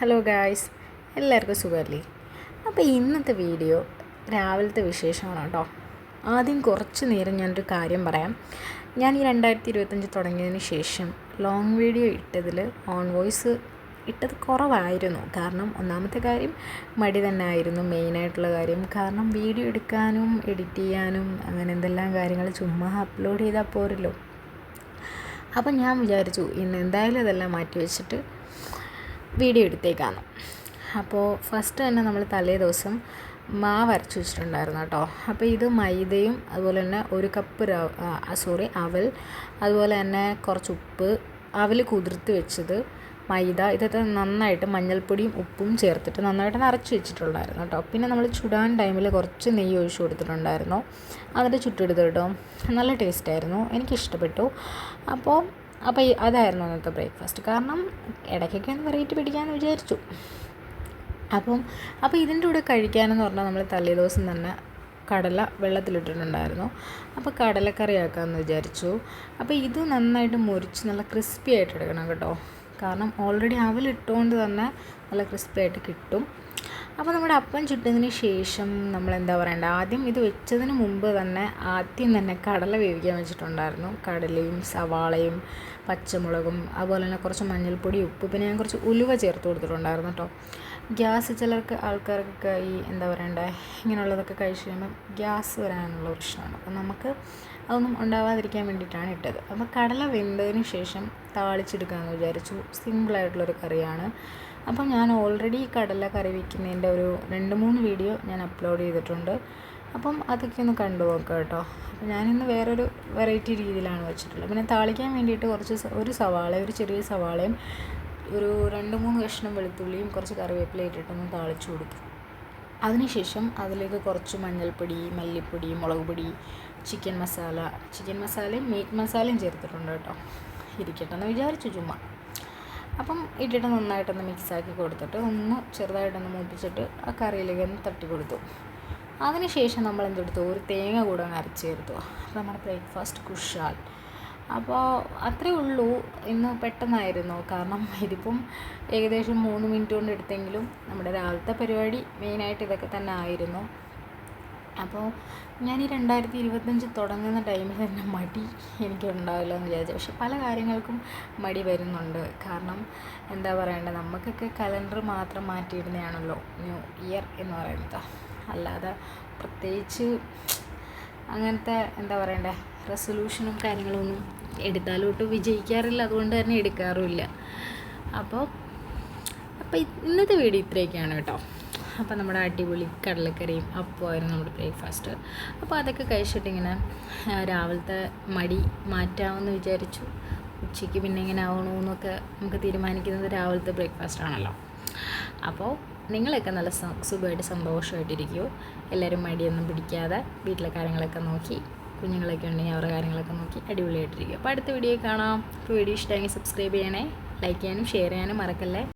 Hello guys എല്ലാവർക്കും സുഖമല്ലേ? അപ്പോൾ ഇന്നത്തെ വീഡിയോ രാവിലത്തെ വിശേഷമാണ് കേട്ടോ. ആദ്യം കുറച്ച് നേരം ഞാനൊരു കാര്യം പറയാം. ഞാൻ ഈ രണ്ടായിരത്തി ഇരുപത്തഞ്ച് തുടങ്ങിയതിന് ശേഷം ലോങ് വീഡിയോ ഇട്ടതിൽ ഓൺ വോയിസ് ഇട്ടത് കുറവായിരുന്നു. കാരണം ഒന്നാമത്തെ കാര്യം മടി തന്നെ ആയിരുന്നു. മെയിനായിട്ടുള്ള കാര്യം. കാരണം വീഡിയോ എടുക്കാനും എഡിറ്റ് ചെയ്യാനും അങ്ങനെ എന്തെല്ലാം കാര്യങ്ങൾ ചുമ്മാ അപ്ലോഡ് ചെയ്താൽ പോരല്ലോ. അപ്പം ഞാൻ വിചാരിച്ചു ഇന്ന് എന്തായാലും ഇതെല്ലാം മാറ്റി വെച്ചിട്ട് വീഡിയോ എടുത്തേക്കാണ് അപ്പോൾ ഫസ്റ്റ് തന്നെ നമ്മൾ തലേ ദിവസം മാവ് അരച്ച് വെച്ചിട്ടുണ്ടായിരുന്നു കേട്ടോ. അപ്പോൾ ഇത് മൈദയും അതുപോലെ തന്നെ ഒരു കപ്പ് സോറി അവൽ അതുപോലെ തന്നെ കുറച്ച് ഉപ്പ് അവൽ കുതിർത്ത് വെച്ചത് മൈദ ഇതൊക്കെ നന്നായിട്ട് മഞ്ഞൾപ്പൊടിയും ഉപ്പും ചേർത്തിട്ട് നന്നായിട്ട് നിറച്ച് വെച്ചിട്ടുണ്ടായിരുന്നു കേട്ടോ. പിന്നെ നമ്മൾ ചുടാൻ ടൈമിൽ കുറച്ച് നെയ്യ് ഒഴിച്ച് കൊടുത്തിട്ടുണ്ടായിരുന്നു. അതിന്റെ ചുട്ടെടുത്ത് കേട്ടോ. നല്ല ടേസ്റ്റായിരുന്നു എനിക്കിഷ്ടപ്പെട്ടു. അപ്പോൾ അപ്പോൾ അതായിരുന്നു അന്നത്തെ ബ്രേക്ക്ഫാസ്റ്റ് കാരണം ഇടയ്ക്കൊക്കെ ഒന്ന് വെറൈറ്റി പിടിക്കാമെന്ന് വിചാരിച്ചു. അപ്പം അപ്പോൾ ഇതിന്റെ കൂടെ കഴിക്കാനെന്ന് പറഞ്ഞാൽ നമ്മൾ തലേ ദിവസം തന്നെ കടല വെള്ളത്തിലിട്ടിട്ടുണ്ടായിരുന്നു. അപ്പോൾ കടലക്കറി ആക്കാമെന്ന് വിചാരിച്ചു. അപ്പോൾ ഇത് നന്നായിട്ട് മുരിച്ച് നല്ല ക്രിസ്പി ആയിട്ട് എടുക്കണം കേട്ടോ. കാരണം ഓൾറെഡി അവലിട്ടുകൊണ്ട് തന്നെ നല്ല ക്രിസ്പി ആയിട്ട് കിട്ടും. അപ്പോൾ നമ്മുടെ അപ്പം ചുട്ടതിന് ശേഷം നമ്മൾ എന്താ പറയണ്ട? ആദ്യം ഇത് വെച്ചതിന് മുമ്പ് തന്നെ ആദ്യം തന്നെ കടല വേവിക്കാൻ വെച്ചിട്ടുണ്ടായിരുന്നു. കടലയും സവാളയും പച്ചമുളകും അതുപോലെ തന്നെ കുറച്ച് മഞ്ഞൾപ്പൊടി ഉപ്പ് പിന്നെ ഞാൻ കുറച്ച് ഉലുവ ചേർത്ത് കൊടുത്തിട്ടുണ്ടായിരുന്നു കേട്ടോ ഗ്യാസ് ചിലർക്ക് ആൾക്കാർക്കൊക്കെ ഈ എന്താ പറയണ്ടേ? ഇങ്ങനെയുള്ളതൊക്കെ കഴിച്ച് കഴിയുമ്പോൾ ഗ്യാസ് വരാനുള്ള പ്രശ്നമാണ്. അപ്പം നമുക്ക് അതൊന്നും ഉണ്ടാവാതിരിക്കാൻ വേണ്ടിയിട്ടാണ് ഇട്ടത്. അപ്പോൾ കടല വെന്തതിന് ശേഷം താളിച്ചെടുക്കാമെന്ന് വിചാരിച്ചു. സിമ്പിളായിട്ടുള്ളൊരു കറിയാണ്. അപ്പം ഞാൻ ഓൾറെഡി കടല കറി വയ്ക്കുന്നതിന്റെ ഒരു രണ്ട് മൂന്ന് വീഡിയോ ഞാൻ അപ്ലോഡ് ചെയ്തിട്ടുണ്ട്. അപ്പം അതൊക്കെ ഒന്ന് കണ്ടു നോക്കാം കേട്ടോ. അപ്പം ഞാനിന്ന് വേറൊരു വെറൈറ്റി രീതിയിലാണ് വെച്ചിട്ടുള്ളത്. പിന്നെ താളിക്കാൻ വേണ്ടിയിട്ട് കുറച്ച് ഒരു സവാള ഒരു ചെറിയ സവാളയും ഒരു രണ്ട് മൂന്ന് കഷ്ണം വെളുത്തുള്ളിയും കുറച്ച് കറിവേപ്പില ഇട്ടിട്ടൊന്ന് താളിച്ചു കൊടുക്കും. അതിനുശേഷം അതിലേക്ക് കുറച്ച് മഞ്ഞൾപ്പൊടി മല്ലിപ്പൊടി മുളക് പൊടി ചിക്കൻ മസാല ചിക്കൻ മസാലയും മീറ്റ് മസാലയും ചേർത്തിട്ടുണ്ട് കേട്ടോ. ഇരിക്കട്ടെ എന്ന് വിചാരിച്ചു ചുമ്മാ. അപ്പം ഇട്ടിട്ട് നന്നായിട്ടൊന്ന് മിക്സാക്കി കൊടുത്തിട്ട് ഒന്ന് ചെറുതായിട്ടൊന്ന് മൂപ്പിച്ചിട്ട് ആ കറിയിലേക്ക് ഒന്ന് തട്ടി കൊടുത്തു. അതിനുശേഷം നമ്മൾ എന്തെടുത്തു ഒരു തേങ്ങ കൂടെ ഒന്ന് അരച്ച് ചേർത്തു. അപ്പോൾ നമ്മുടെ ബ്രേക്ക്ഫാസ്റ്റ് കുഷാൽ അപ്പോൾ അത്രേ ഉള്ളൂ. ഇന്ന് പെട്ടെന്നായിരുന്നു. കാരണം ഇതിപ്പം ഏകദേശം മൂന്ന് മിനിറ്റ് കൊണ്ട് എടുത്തെങ്കിലും നമ്മുടെ രാവിലത്തെ പരിപാടി മെയിനായിട്ട് ഇതൊക്കെ തന്നെ ആയിരുന്നു. അപ്പോൾ ഞാൻ ഈ രണ്ടായിരത്തി ഇരുപത്തഞ്ച് തുടങ്ങുന്ന ടൈമിൽ തന്നെ മടി എനിക്ക് ഉണ്ടാവില്ല എന്ന് വിചാരിച്ചു. പക്ഷെ പല കാര്യങ്ങൾക്കും മടി വരുന്നുണ്ട്. കാരണം എന്താ പറയണ്ടത് നമുക്കൊക്കെ കലണ്ടർ മാത്രം മാറ്റിയിടുന്നതാണല്ലോ ന്യൂ ഇയർ എന്ന് പറയുന്നത്. അല്ലാതെ പ്രത്യേകിച്ച് അങ്ങനത്തെ എന്താ പറയണ്ടേ? റെസൊല്യൂഷനും കാര്യങ്ങളൊന്നും എടുത്താലും എടുത്താലോട്ട് വിജയിക്കാറില്ല. അതുകൊണ്ട് തന്നെ എടുക്കാറുമില്ല. അപ്പോൾ അപ്പോൾ ഇന്നത്തെ വീഡിയോ ഇത്രയൊക്കെയാണ് കേട്ടോ. അപ്പോൾ നമ്മുടെ അടിപൊളി കടലക്കറിയും അപ്പമായിരുന്നു നമ്മുടെ ബ്രേക്ക്ഫാസ്റ്റ് അപ്പോൾ അതൊക്കെ കഴിച്ചിട്ട് ഇങ്ങനെ രാവിലത്തെ മടി മാറ്റാമെന്ന് വിചാരിച്ചു. ഉച്ചയ്ക്ക് പിന്നെ ഇങ്ങനെ ആവണമെന്നൊക്കെ നമുക്ക് തീരുമാനിക്കുന്നത് രാവിലത്തെ ബ്രേക്ക്ഫാസ്റ്റ് ആണല്ലോ. അപ്പോൾ നിങ്ങളൊക്കെ നല്ല സുഖമായിട്ട് സന്തോഷമായിട്ടിരിക്കുമോ എല്ലാവരും മടിയൊന്നും പിടിക്കാതെ വീട്ടിലെ കാര്യങ്ങളൊക്കെ നോക്കി കുഞ്ഞുങ്ങളൊക്കെ ഉണ്ടെങ്കിൽ അവരുടെ കാര്യങ്ങളൊക്കെ നോക്കി അടിപൊളിയായിട്ടിരിക്കും. അപ്പോൾ അടുത്ത വീഡിയോ കാണാം. അപ്പോൾ വീഡിയോ ഇഷ്ടമെങ്കിൽ സബ്സ്ക്രൈബ് ചെയ്യണേ ലൈക്ക് ചെയ്യാനും ഷെയർ ചെയ്യാനും മറക്കല്ലേ?